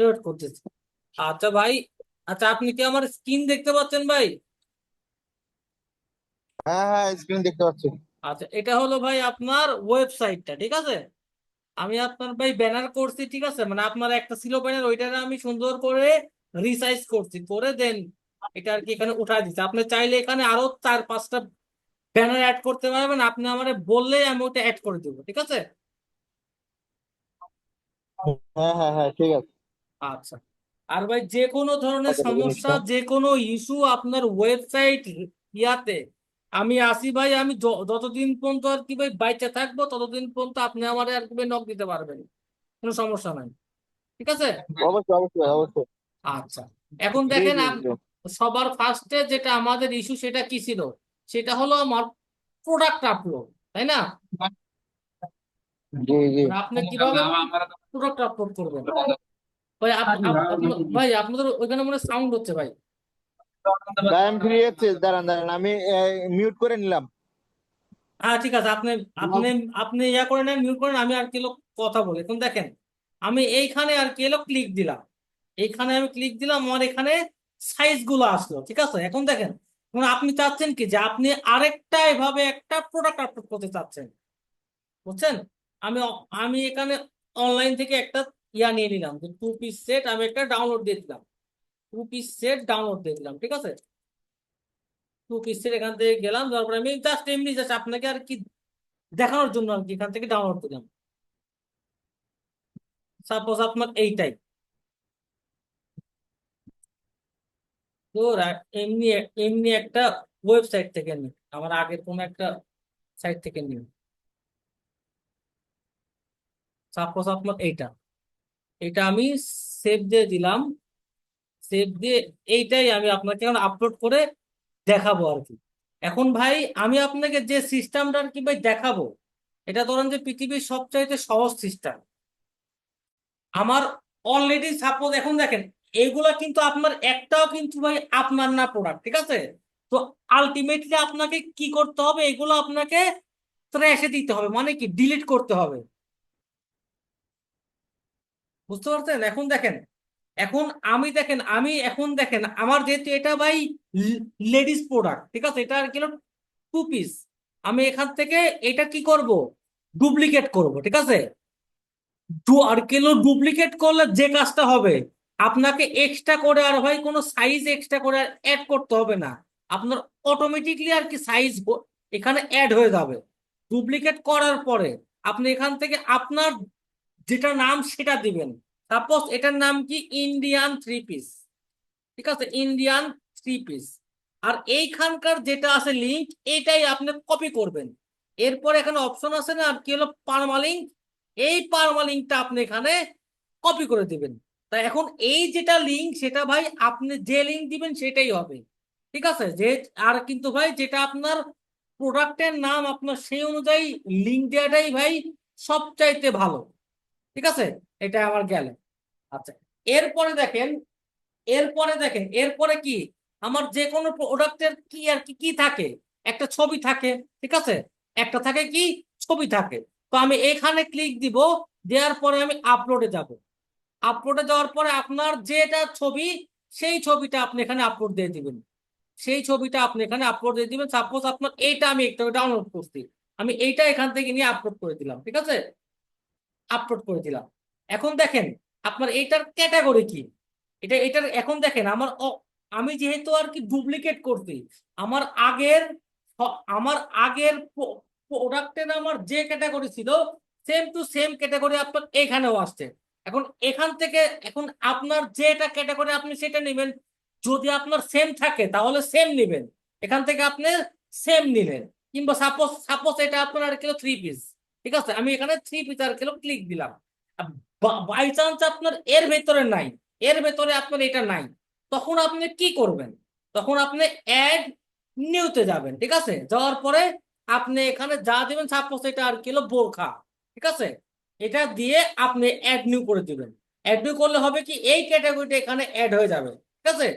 Load করতেছি। আচ্ছা ভাই আচ্ছা আপনি কি আমার স্ক্রিন দেখতে পাচ্ছেন ভাই? হ্যাঁ হ্যাঁ স্ক্রিন দেখতে পাচ্ছি। আচ্ছা এটা হলো ভাই আপনার ওয়েবসাইটটা ঠিক আছে? আমি আপনার ভাই ব্যানার করছি ঠিক আছে? মানে আপনার একটা ছিল ব্যানার ওইটারে আমি সুন্দর করে রিসাইজ করছি করে দেন এটা আর কি এখানে উঠাই দিচ্ছি। আপনি চাইলে এখানে আরও চার পাঁচটা ব্যানার অ্যাড করতে পারবেন। আপনি আমারে বললেই আমি ওটা অ্যাড করে দেবো ঠিক আছে? হ্যাঁ হ্যাঁ হ্যাঁ ঠিক আছে। আচ্ছা। আর ভাই যে কোনো ধরনের সমস্যা জিনিসটা? যে কোনো ইস্যু আপনার ওয়েবসাইট ইয়াতে। আমি আসি ভাই আমি যতদিন পর্যন্ত আর কি ভাই বাইচে থাকব ততদিন পর্যন্ত আপনি আমার আর কি ভাই নক দিতে পারবেন। কোনো সমস্যা নাই। ঠিক আছে? অবশ্যই অবশ্যই অবশ্যই। আচ্ছা। এখন জি দেখেন সবার ফার্স্টে যেটা আমাদের ইস্যু সেটা কি ছিল? সেটা হলো আমার প্রোডাক্ট আপলোড তাই না? জি জি। আপনি কীভাবে প্রোডাক্ট আপলোড করবেন? ভাই ভাই আপনাদের ওইখানে মনে সাউন্ড হচ্ছে ভাই। ভাই আমি ফ্রি আছি দাঁড়ান দাঁড়ান আমি মিউট করে নিলাম। হ্যাঁ ঠিক আছে আপনি আপনি আপনি ইয়া করে নেন মিউট করেন আমি আর কি হলো কথা বলি। এখন দেখেন আমি এইখানে আর কি হলো ক্লিক দিলাম। এইখানে আমি ক্লিক দিলাম আমার এখানে সাইজগুলো আসলো ঠিক আছে? এখন দেখেন এখন আপনি চাচ্ছেন কি যে আপনি আরেকটা এভাবে একটা প্রোডাক্ট আপলোড করতে চাচ্ছেন। বুঝছেন? আমি আমি এখানে অনলাইন থেকে একটা ইয়া নিয়ে নিলাম, যে টু পিস সেট আমি একটা ডাউনলোড দিয়ে দিলাম। টু পিস সেট ডাউনলোড দিয়ে দিলাম, ঠিক আছে? টু পিস সেট এখান থেকে গেলাম তারপরে আমি জাস্ট এমনি জাস্ট আপনাকে আর কি দেখানোর জন্য আর কি এখান থেকে ডাউনলোড দিলাম। সাপোজ আপনার এইটাই। তো এমনি এমনি একটা ওয়েবসাইট থেকে নিই, আমার আগের কোনো একটা সাইট থেকে নিই। সাপোজ আপনার এইটা। এটা আমি সেভ দিয়ে দিলাম। সেভ দিয়ে এইটাই আমি আপনাকে এখন আপলোড করে দেখাবো আর কি। এখন ভাই, আমি আপনাকে যে সিস্টেমটা আর কি ভাই দেখাবো, এটা ধরেন যে পৃথিবীর সবচাইতে সহজ সিস্টেম আমার অলরেডি সাপোজ এখন দেখেন এইগুলা কিন্তু আপনার একটাও কিন্তু ভাই আপনার না প্রোডাক্ট ঠিক আছে? তো আলটিমেটলি আপনাকে কি করতে হবে? এগুলো আপনাকে ট্র্যাশে দিতে হবে মানে কি? ডিলিট করতে হবে। বুঝতে পারছেন? এখন দেখেন, এখন আমি দেখেন, আমি এখন দেখেন, আমার যেহেতু এটা ভাই লেডিস প্রোডাক্ট ঠিক আছে? এটা আর কি টু পিস আমি এখান থেকে এটা কি করব? ডুপ্লিকেট করব, ঠিক আছে? আর কিলো ডুপ্লিকেট করলে যে কাজটা হবে, আপনাকে এক্সট্রা করে আর ভাই কোনো সাইজ এক্সট্রা করে আর অ্যাড করতে হবে না। আপনার অটোমেটিকলি আর কি সাইজ এখানে অ্যাড হয়ে যাবে। ডুপ্লিকেট করার পরে আপনি এখান থেকে আপনার যেটা নাম সেটা দিবেন। সাপোজ এটার নাম কি? ইন্ডিয়ান থ্রি পিস ঠিক আছে? ইন্ডিয়ান থ্রি পিস আর এইখানকার যেটা আছে লিঙ্ক এটাই আপনি কপি করবেন। এরপর এখানে অপশন আছে না কি হলো? পারমালিঙ্ক এই পারমালিঙ্কটা আপনি এখানে কপি করে দিবেন। তা এখন এই যেটা লিঙ্ক সেটা ভাই আপনি যে লিঙ্ক দিবেন, সেটাই হবে। ঠিক আছে? যে, আর কিন্তু ভাই যেটা আপনার প্রোডাক্টের নাম আপনার সেই অনুযায়ী লিঙ্ক দেওয়াটাই ভাই সবচাইতে ভালো। ঠিক আছে? এটা আমার গেল। আচ্ছা এরপরে দেখেন এরপরে দেখেন, এরপরে কি? আমার যে কোনো প্রোডাক্টের কি আর কি কি থাকে? একটা ছবি থাকে, ঠিক আছে? একটা থাকে কি? ছবি থাকে। তো আমি এখানে ক্লিক দিব, দেওয়ার পরে আমি আপলোডে যাব। আপলোডে যাওয়ার পরে আপনার যেটা ছবি, সেই ছবিটা আপনি এখানে আপলোড দিয়ে দিবেন। সেই ছবিটা আপনি এখানে আপলোড দিয়ে দিবেন। সাপোজ আপনার এইটা আমি একটা ডাউনলোড করছি। আমি এইটা এখান থেকে নিয়ে আপলোড করে দিলাম, ঠিক আছে? আপলোড করে দিলাম। এখন দেখেন, আপনার এইটার ক্যাটাগরি কি? এটা, এটার, এখন দেখেন, আমার আমি যেহেতু আর কি ডুপ্লিকেট করছি, আমার আগের আমার আগের প্রোডাক্টের আমার যে ক্যাটাগরি ছিল সেম টু সেম ক্যাটাগরি আপনার এখানেও আসছে। এখন এখান থেকে, এখন আপনার যেটা ক্যাটাগরি আপনি সেটা নেবেন, যদি আপনার সেম থাকে, তাহলে সেম নেবেন। এখান থেকে আপনি সেম নিলেন। কিংবা সাপোজ সাপোজ এটা আপনার আর কিলো থ্রি পিস ঠিক আছে? আমি এখানে থ্রি আর কিলো ক্লিক দিলাম। বাই চান্স আপনার এর ভেতরে নাই। এর ভেতরে আপনার এটা নাই। তখন আপনি কি করবেন? তখন আপনি অ্যাড নিউতে যাবেন, ঠিক আছে? যাওয়ার পরে আপনি এখানে যা দিবেন সাপোজ এটা আর কিলো বোরখা, ঠিক আছে? এটা দিয়ে আপনি অ্যাড নিউ করে দিবেন। অ্যাড নিউ করলে হবে কি, এই ক্যাটাগরিটা এখানে অ্যাড হয়ে যাবে, ঠিক আছে?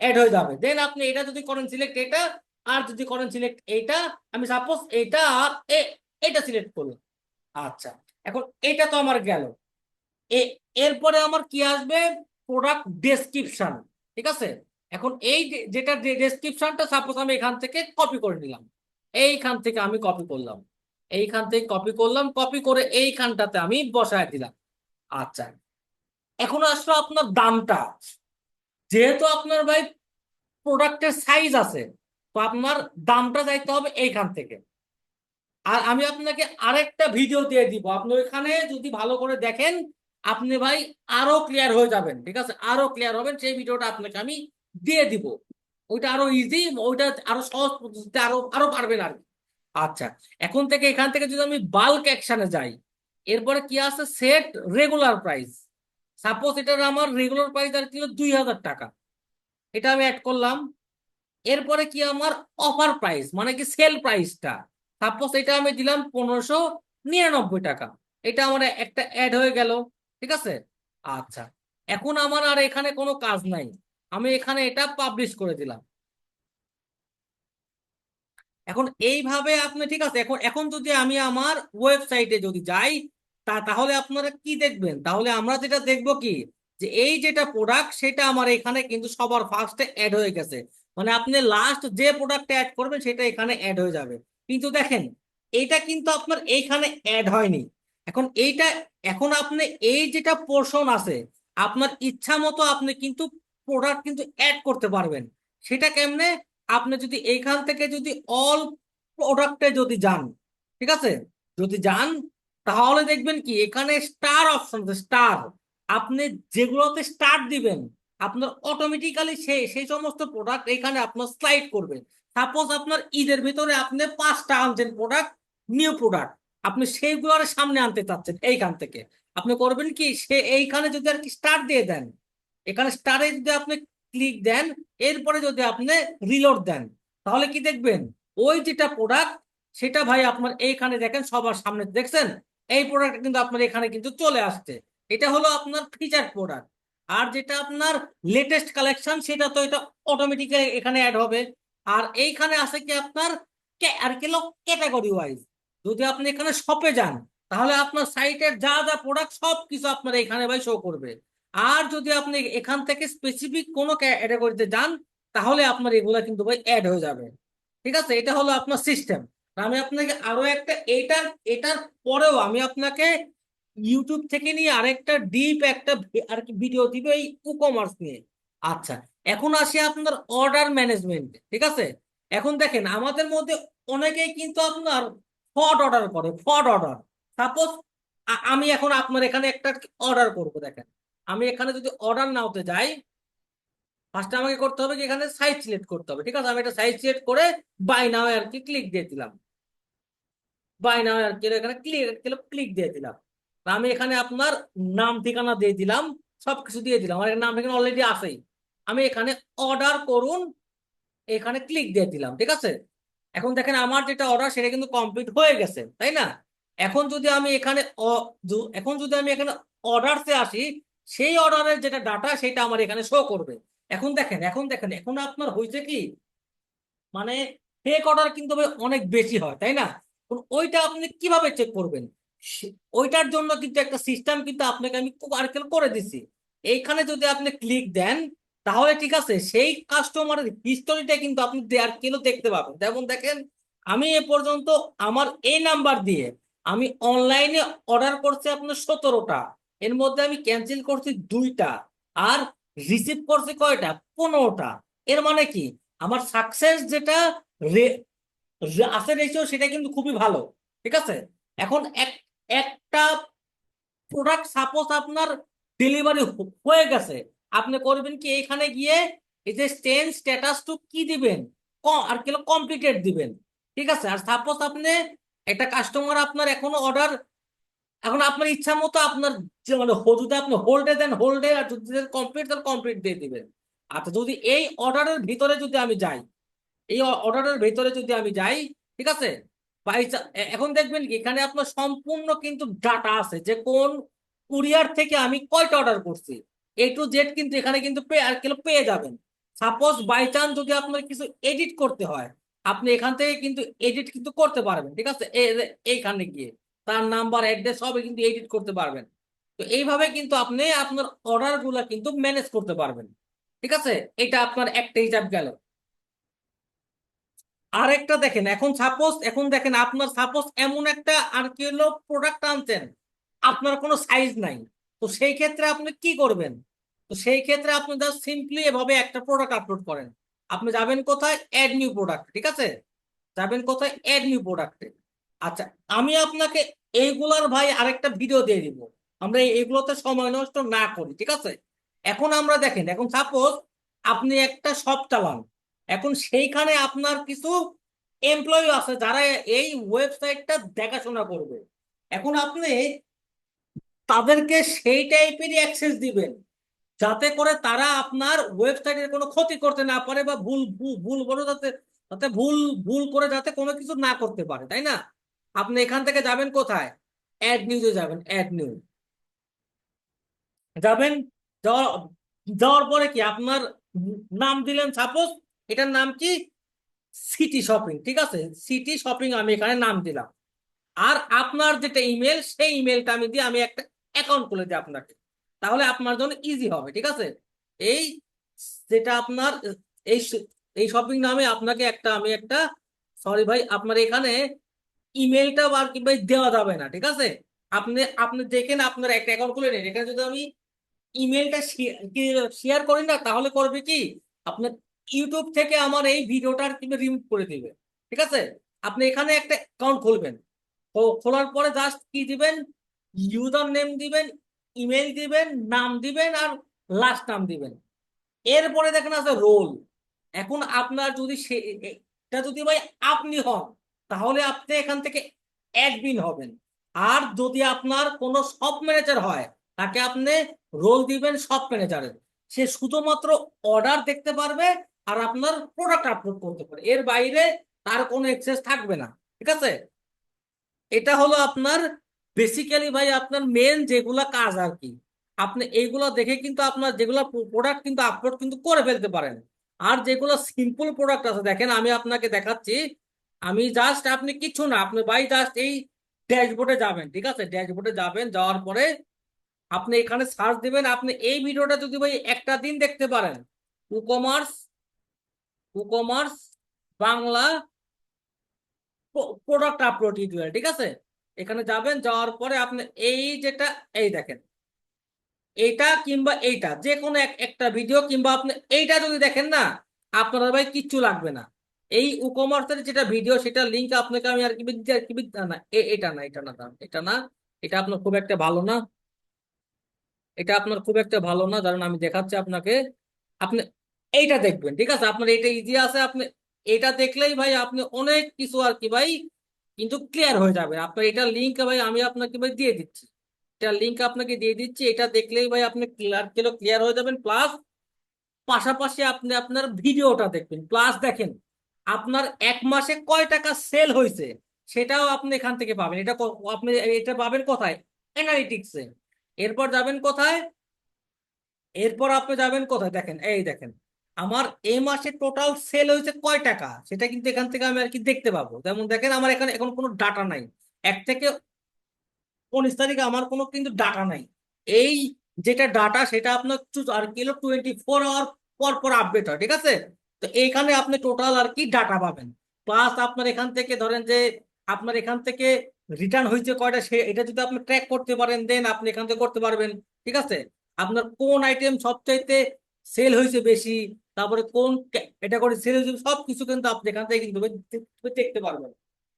অ্যাড হয়ে যাবে। দেন আপনি এটা যদি করেন সিলেক্ট এটা, আর যদি করেন সিলেক্ট এইটা, আমি সাপোজ এইটা আর এটা সিলেক্ট করলাম। আচ্ছা এখন এটা তো আমার গেল। এরপরে আমার কি আসবে? প্রোডাক্ট ডেসক্রিপশন ঠিক আছে? এখন এই যেটা ডেসক্রিপশনটা সাপোজ আমি এখান থেকে কপি করে নিলাম। এইখান থেকে আমি কপি করলাম। এইখান থেকে কপি করলাম কপি করে এইখানটাতে আমি বসায় দিলাম। আচ্ছা এখন আসলো আপনার দামটা। যেহেতু আপনার ভাই প্রোডাক্টের সাইজ আছে, তো আপনার দামটা যাইতে হবে এইখান থেকে। আর আমি আপনাকে আরেকটা ভিডিও দিয়ে দিব। আপনি ওইখানে যদি ভালো করে দেখেন, আপনি ভাই আরও ক্লিয়ার হয়ে যাবেন, ঠিক আছে? আরও ক্লিয়ার হবেন, সেই ভিডিওটা আপনাকে আমি দিয়ে দিব। ওইটা আরও ইজি ওইটা আরও সহজ পদ্ধতিতে আরও আরও পারবেন আর আচ্ছা এখন থেকে এখান থেকে যদি আমি বাল্ক অ্যাকশনে যাই, এরপরে কি আছে? সেট রেগুলার প্রাইস সাপোজ এটার আমার রেগুলার প্রাইস আর ছিল দুই হাজার টাকা। এটা আমি অ্যাড করলাম। এরপরে কি আমার অফার প্রাইস মানে কি সেল প্রাইসটা সাপোজ এটা আমি দিলাম পনেরোশো নিরানব্বই টাকা। এটা আমার একটা অ্যাড হয়ে গেল, ঠিক আছে? আচ্ছা এখন আমার আর এখানে কোনো কাজ নাই। আমি এখানে এটা পাবলিশ করে দিলাম। এখন এইভাবে আপনি, ঠিক আছে? এখন এখন যদি আমি আমার ওয়েবসাইটে যদি যাই, তা, তাহলে আপনারা কি দেখবেন? তাহলে আমরা যেটা দেখব কি? যে এই যেটা প্রোডাক্ট সেটা আমার এখানে কিন্তু সবার ফার্স্টে অ্যাড হয়ে গেছে। মানে আপনি লাস্ট যে প্রোডাক্টটা অ্যাড করবেন, সেটা এখানে অ্যাড হয়ে যাবে। কিন্তু দেখেন, এটা কিন্তু আপনার এইখানে অ্যাড হয়নি। এখন এইটা, এখন আপনি এই যেটা পোর্শন আছে, আপনার ইচ্ছা মতো আপনি কিন্তু প্রোডাক্ট কিন্তু অ্যাড করতে পারবেন। সেটা কেমনে? আপনি যদি এইখান থেকে যদি অল প্রোডাক্টে যদি যান, ঠিক আছে? যদি যান, তাহলে দেখবেন কি, এখানে স্টার অপশন স্টার আপনি যেগুলোতে স্টার দিবেন, আপনার অটোমেটিক্যালি সেই সেই সমস্ত প্রোডাক্ট এখানে আপনার স্লাইড করবে। সাপোজ আপনার ঈদের ভিতরে আপনি পাঁচটা আনছেন প্রোডাক্ট নিউ প্রোডাক্ট আপনি সেইগুলোর সামনে আনতে চাচ্ছেন এইখান থেকে। আপনি করবেন কি, সে এইখানে যদি আর কি স্টার দিয়ে দেন, এখানে স্টারে যদি আপনি ক্লিক দেন, এরপরে যদি আপনি রিলোড দেন, তাহলে কি দেখবেন? ওই যেটা প্রোডাক্ট সেটা ভাই আপনার এইখানে দেখেন, সবার সামনে দেখছেন, এই প্রোডাক্ট কিন্তু আপনার এখানে কিন্তু চলে আসছে। এটা হলো আপনার ফিচার প্রোডাক্ট আর যেটা আপনার লেটেস্ট কালেকশন সেটা তো এটা অটোমেটিক্যালি এখানে অ্যাড হবে। আর এইখানে আছে কি আপনার আর কি ক্যাটাগরি ওয়াইজ যদি আপনি এখানে শপে যান, তাহলে আপনার সাইটের যা যা প্রোডাক্ট সব কিছু আপনার এখানে ভাই শো করবে। আর যদি আপনি এখান থেকে স্পেসিফিক কোনো ক্যাটাগরিতে যান, তাহলে আপনার এগুলা কিন্তু ভাই অ্যাড হয়ে যাবে। ঠিক আছে? এটা হলো আপনার সিস্টেম আমি আপনাকে আরও একটা এটার এটার পরেও আমি আপনাকে ইউটিউব থেকে নিয়ে আরেকটা ডিপ একটা আর কি ভিডিও দিবে এই ই কমার্স নিয়ে। আচ্ছা এখন আসি আপনার অর্ডার ম্যানেজমেন্ট ঠিক আছে? এখন দেখেন, আমাদের মধ্যে অনেকেই কিন্তু আপনার ফড অর্ডার করে ফড অর্ডার সাপোজ আমি এখন আপনার এখানে একটা অর্ডার করব, দেখেন। আমি এখানে যদি অর্ডার নাওতে যাই ফার্স্টে আমাকে করতে হবে কি, এখানে সাইজ সিলেক্ট করতে হবে, ঠিক আছে? আমি এটা সাইজ সিলেক্ট করে বাই নাও আর কি ক্লিক দিয়ে দিলাম। বাই নাও আর কি এখানে ক্লিক ক্লিক দিয়ে দিলাম। আমি এখানে আপনার নাম ঠিকানা দিয়ে দিলাম, সবকিছু দিয়ে দিলাম। আমার নাম ঠিকানা অলরেডি আছেই। আমি এখানে অর্ডার করুন, এখানে ক্লিক দিয়ে দিলাম, ঠিক আছে? এখন দেখেন আমার যেটা অর্ডার সেটা কিন্তু কমপ্লিট হয়ে গেছে, তাই না? এখন যদি আমি এখানে এখন যদি আমি এখানে অর্ডারতে আসি, সেই অর্ডারের যেটা ডাটা সেটা আমার এখানে শো করবে। এখন দেখেন এখন দেখেন, এখন আপনার হয়েছে কি? মানে ফেক অর্ডার কিন্তু অনেক বেশি হয়, তাই না? ওইটা আপনি কীভাবে চেক করবেন? ওইটার জন্য কিন্তু একটা সিস্টেম কিন্তু আপনাকে আমি খুব আর্কেল করে দিছি। এইখানে যদি আপনি ক্লিক দেন তাহলে ঠিক আছে, সেই কাস্টমারের হিস্টোরিটা কিন্তু আপনি দেয়ার কিলো দেখতে পাবেন। যেমন দেখেন, আমি এ পর্যন্ত আমার এই নাম্বার দিয়ে আমি অনলাইনে অর্ডার করছি আপনার সতেরোটা, এর মধ্যে আমি ক্যান্সেল করছি দুইটা, আর রিসিভ করছি কয়টা? পনেরোটা। এর মানে কি? আমার সাকসেস যেটা আছে রেশিও সেটা কিন্তু খুবই ভালো, ঠিক আছে? এখন এক, একটা প্রোডাক্ট সাপোজ আপনার ডেলিভারি হয়ে গেছে আপনি করবেন কি? এখানে গিয়ে এই যে চেঞ্জ স্ট্যাটাস টু কি দিবেন? ক- আর কিলো কমপ্লিটেড দিবেন। ঠিক আছে? আর সাপোজ আপনি একটা কাস্টমার আপনার এখনও অর্ডার এখন আপনার ইচ্ছা মতো আপনার যে মানে যদি আপনি হোল্ডে দেন হোল্ডে আর যদি কমপ্লিট দেন কমপ্লিট দিয়ে দিবেন। আচ্ছা যদি এই অর্ডারের ভিতরে যদি আমি যাই, এই অর্ডারের ভিতরে যদি আমি যাই, ঠিক আছে? এখন দেখবেন কি? এখানে আপনার সম্পূর্ণ কিন্তু ডাটা আছে যে কোন কুরিয়ার থেকে আমি কয়টা অর্ডার করছি। এ টু জেড কিন্তু এখানে কিন্তু আর পেয়ে যাবেন। সাপোজ বাই চান্স যদি আপনার কিছু এডিট করতে হয়, আপনি এখান থেকে কিন্তু এডিট কিন্তু করতে পারবেন, ঠিক আছে? এইখানে গিয়ে। তার নাম্বার অ্যাড্রেস সবই কিন্তু এডিট করতে পারবেন। তো এইভাবে কিন্তু আপনি আপনার অর্ডারগুলা কিন্তু ম্যানেজ করতে পারবেন, ঠিক আছে? এটা আপনার একটা হিসাব গেল। আরেকটা দেখেন, এখন সাপোজ এখন দেখেন আপনার সাপোজ এমন একটা আর কি হলো প্রোডাক্ট আনছেন, আপনার কোনো সাইজ নাই। তো সেই ক্ষেত্রে আপনি কি করবেন? তো সেই ক্ষেত্রে আপনি জাস্ট সিম্পলি এভাবে একটা প্রোডাক্ট আপলোড করেন। আপনি যাবেন কোথায়? অ্যাড নিউ প্রোডাক্ট ঠিক আছে? যাবেন কোথায়? অ্যাড নিউ প্রোডাক্টে আচ্ছা আমি আপনাকে এইগুলার ভাই আরেকটা ভিডিও দিয়ে দিব। আমরা এইগুলোতে সময় নষ্ট না করি, ঠিক আছে? এখন আমরা দেখেন, এখন সাপোজ আপনি একটা শপ চালান এখন সেইখানে আপনার কিছু এমপ্লয়ি আছে যারা এই ওয়েবসাইটটা দেখাশোনা করবে। এখন আপনি তাদেরকে সেই টাইপেরই অ্যাক্সেস দিবেন। যাতে করে তারা আপনার ওয়েবসাইটের কোনো ক্ষতি করতে না পারে বা ভুল ভুল করে যাতে যাতে ভুল ভুল করে যাতে কোনো কিছু না করতে পারে, তাই না? আপনি এখান থেকে যাবেন কোথায়? অ্যাড নিউজে যাবেন অ্যাড নিউজ যাবেন, যাওয়ার পরে কি আপনার নাম দিলেন সাপোজ এটার নাম কি? সিটি শপিং ঠিক আছে? সিটি শপিং আমি এখানে নাম দিলাম। আর আপনার যেটা ইমেল সেই ইমেলটা আমি দিয়ে আমি একটা অ্যাকাউন্ট খুলে দিই আপনাকে। তাহলে আপনার জন্য ইজি হবে, ঠিক আছে? এই যেটা আপনার, এই এই শপিং নামে আপনাকে একটা, আমি একটা সরি ভাই, আপনার এখানে ইমেলটা আর কি ভাই দেওয়া যাবে না, ঠিক আছে? আপনি আপনি দেখেন আপনার একটা অ্যাকাউন্ট খুলে নিন। এখানে যদি আমি ইমেলটা শেয়ার করি না, তাহলে করবে কি? আপনার ইউটিউব থেকে আমার এই ভিডিওটা রিমুভ করে দিবে, ঠিক আছে? আপনি এখানে একটা অ্যাকাউন্ট খুলবেন। খোলার পরে জাস্ট কি দিবেন? ইউজার নেম দিবেন ইমেল দিবেন, নাম দিবেন আর লাস্ট নাম দিবেন। এরপরে দেখেন আছে রোল এখন আপনার যদি সে, এটা যদি ভাই আপনি হন, তাহলে আপনি এখান থেকে অ্যাডমিন হবেন। আর যদি আপনার কোনো সব ম্যানেজার হয়, তাকে আপনি রোল দিবেন সব ম্যানেজারের সে শুধুমাত্র অর্ডার দেখতে পারবে আর আপনার প্রোডাক্ট আপলোড করতে পারে। এর বাইরে তার কোনো অ্যাক্সেস থাকবে না। ঠিক আছে? এটা হলো আপনার বেসিক্যালি ভাই, আপনার মেন যেগুলা কাজ আর কি, আপনি এইগুলো দেখে কিন্তু আপনার যেগুলো প্রোডাক্ট কিন্তু আপলোড কিন্তু করে ফেলতে পারেন। আর যেগুলো সিম্পল প্রোডাক্ট আছে, দেখেন আমি আপনাকে দেখাচ্ছি, আমি জাস্ট আপনি কিছু না, আপনি ভাই জাস্ট এই ড্যাশবোর্ডে যাবেন, ঠিক আছে? ড্যাশবোর্ডে যাবেন, যাওয়ার পরে আপনি এখানে সার্চ দিবেন, আপনি এই ভিডিওটা যদি ভাই একটা দিন দেখতে পারেন e commerce e commerce Bangla product upload tutorial ঠিক আছে? এখানে যাবেন, যাওয়ার পরে আপনি এই যেটা, এই দেখেন। এইটা কিংবা এইটা যে কোনো এক, একটা ভিডিও কিংবা আপনি এইটা যদি দেখেন না, আপনার ভাই কিচ্ছু লাগবে না। এই ই কমার্সের যেটা ভিডিও সেটা লিংক আপনাকে আমি আর কি না এটা না এটা না এটা না, এটা আপনার খুব একটা ভালো না। এটা আপনার খুব একটা ভালো না, কারণ আমি দেখাচ্ছি আপনাকে। আপনি এইটা দেখবেন, ঠিক আছে? আপনার এটা ইজি আছে, আপনি এটা দেখলেই ভাই আপনি অনেক কিছু আর কি ভাই কিন্তু ক্লিয়ার হয়ে যাবে। আপনার এটা লিঙ্ক ভাই, আমি আপনাকে ভাই দিয়ে দিচ্ছি। এটা লিঙ্ক আপনাকে দিয়ে দিচ্ছি। এটা দেখলেই ভাই আপনি ক্লিয়ার কিলো ক্লিয়ার হয়ে যাবেন। প্লাস পাশাপাশি আপনি আপনার ভিডিওটা দেখবেন। প্লাস দেখেন, আপনার এক মাসে কয় টাকা সেল হয়েছে, সেটাও আপনি এখান থেকে পাবেন। এটা আপনি, এটা পাবেন কোথায়? অ্যানালিটিক্সে এরপর যাবেন কোথায়? এরপর আপনি যাবেন কোথায়? দেখেন, এই দেখেন। আমার এই মাসে টোটাল সেল হয়েছে কয় টাকা? সেটা কিন্তু এখান থেকে আমি আর কি দেখতে পাবো। যেমন দেখেন, আমার এখানে এখন কোনো ডাটা নাই। এক থেকে উনিশ তারিখে আমার কোনো কিন্তু ডাটা নাই। এই যেটা ডাটা সেটা আপনার আর কিলো টোয়েন্টি ফোর আওয়ার পর পর আপডেট হয়, ঠিক আছে? তো এইখানে আপনি টোটাল আর কি ডাটা পাবেন। প্লাস আপনার এখান থেকে ধরেন যে, আপনার এখান থেকে রিটার্ন হয়েছে কয়টা, সে এটা যদি আপনি ট্র্যাক করতে পারেন দেন আপনি এখান থেকে করতে পারবেন, ঠিক আছে? আপনার কোন আইটেম সবচাইতে সেল হয়েছে বেশি, তারপরে কোন এটা করে সেল হয়েছে সব কিছু কিন্তু আপনি এখান থেকে কিন্তু দেখতে পারবেন।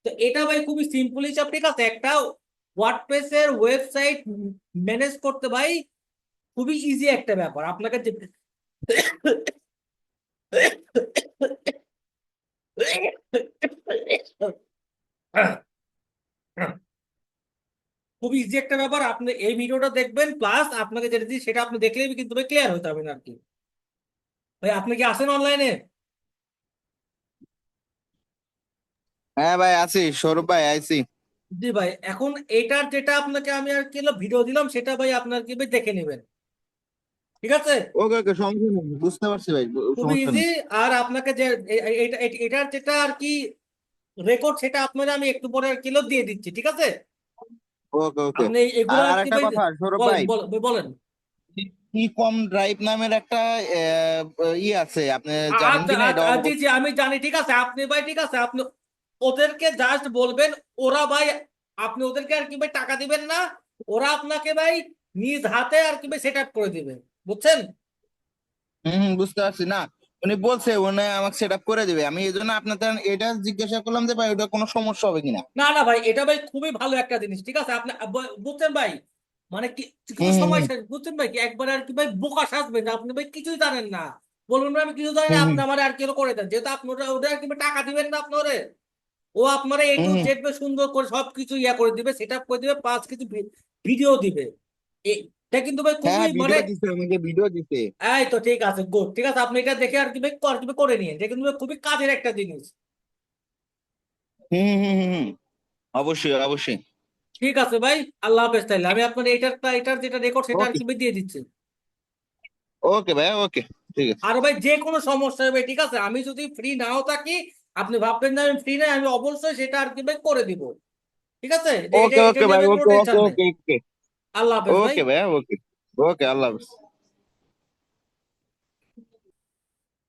তো এটা ভাই খুবই সিম্পল হিসাব ঠিক আছে? একটা ওয়ার্ডপ্রেস এর ওয়েবসাইট ম্যানেজ করতে ভাই খুবই ইজি একটা ব্যাপার। আপনাকে যে ইজি একটা ব্যাপার। আপনি এই ভিডিওটা দেখবেন প্লাস আপনাকে যেটা দিই সেটা আপনি দেখলেই কিন্তু ক্লিয়ার হয়ে যাবেন আর কি। ভাই আপনি কি আসেন অনলাইনে হ্যাঁ ভাই আছি। সৌরভ ভাই আইছি। জি ভাই এখন এটার যেটা আপনাকে আমি আর কি ভিডিও দিলাম সেটা ভাই আপনার কি ভাই দেখে নেবেন। ঠিক আছে? ওকে ওকে সমস্যা নেই বুঝতে পারছি ভাই খুবই ইজি আর আপনাকে যে এটার যেটা আর কি রেকর্ড সেটা আপনারা আমি একটু পরে আর কিলো দিয়ে দিচ্ছি ঠিক আছে? ওকে ওকে আপনি এগুলো আর একটা কথা সৌরভ ভাই। বলেন। ই কম ড্রাইভ নামের একটা ই আছে আপনি জানেন আচ্ছা, কিনা আচ্ছা, জি জি আমি জানি ঠিক আছে আপনি ভাই ঠিক আছে আপনি ওদেরকে জাস্ট বলবেন ওরা ভাই আপনি ওদেরকে আর কি ভাই টাকা দিবেন না ওরা আপনাকে ভাই নিজ হাতে আর কি ভাই সেট আপ করে দিবে বুঝছেন? হম বুঝতে পারছি না উনি বলছে উনি আমাকে সেট আপ করে দিবে আমি এই জন্য আপনাদের এটা জিজ্ঞাসা করলাম যে ভাই ওটা কোনো সমস্যা হবে কিনা? না না ভাই এটা ভাই খুবই ভালো একটা জিনিস ঠিক আছে আপনি বুঝছেন ভাই? মানে কি কিছু সময় বুঝছেন ভাই কি একবার আর কি ভাই বোকা সাজবেন আপনি ভাই কিছুই জানেন না। বলবেন ভাই আমি কিছু জানি না আপনি আমার আর কি করে দেন? যেহেতু আপনি ওটা ওটা আর কি টাকা দিবেন না আপনি ওরে ও আপনারা এ টু। জেড সুন্দর করে সবকিছু ইয়া করে দিবে সেট আপ করে দিবে পাঁচ কিছু ভিডিও দিবে। এটা কিন্তু ভাই হ্যাঁ খুবই মানে আমাকে ভিডিও দিছে। এই তো ঠিক আছে গুড ঠিক আছে আপনি এটা দেখে আর কি ভাই আর কি করে নিন এটা কিন্তু খুবই কাজের একটা জিনিস। হুম হুম হুম। অবশ্যই অবশ্যই। ঠিক আছে ভাই আল্লাহ হাফেজ তাইলে। আমি আপনার এটার এটার যেটা রেকর্ড সেটা আর ওকে কি ভাই দিয়ে দিচ্ছি। ওকে ভাই ওকে ঠিক আছে। আর ভাই যে কোনো সমস্যা হবে ঠিক আছে? আমি যদি ফ্রি নাও থাকি আপনি ভাববেন না আমি ফ্রি নাই আমি অবশ্যই সেটা আর কি ভাই করে দিব। ঠিক আছে? ওকে ওকে ভাই ওকে ওকে ওকে আল্লাহ হাফেজ ভাই। ওকে ভাই ওকে ওকে আল্লাহ হাফেজ।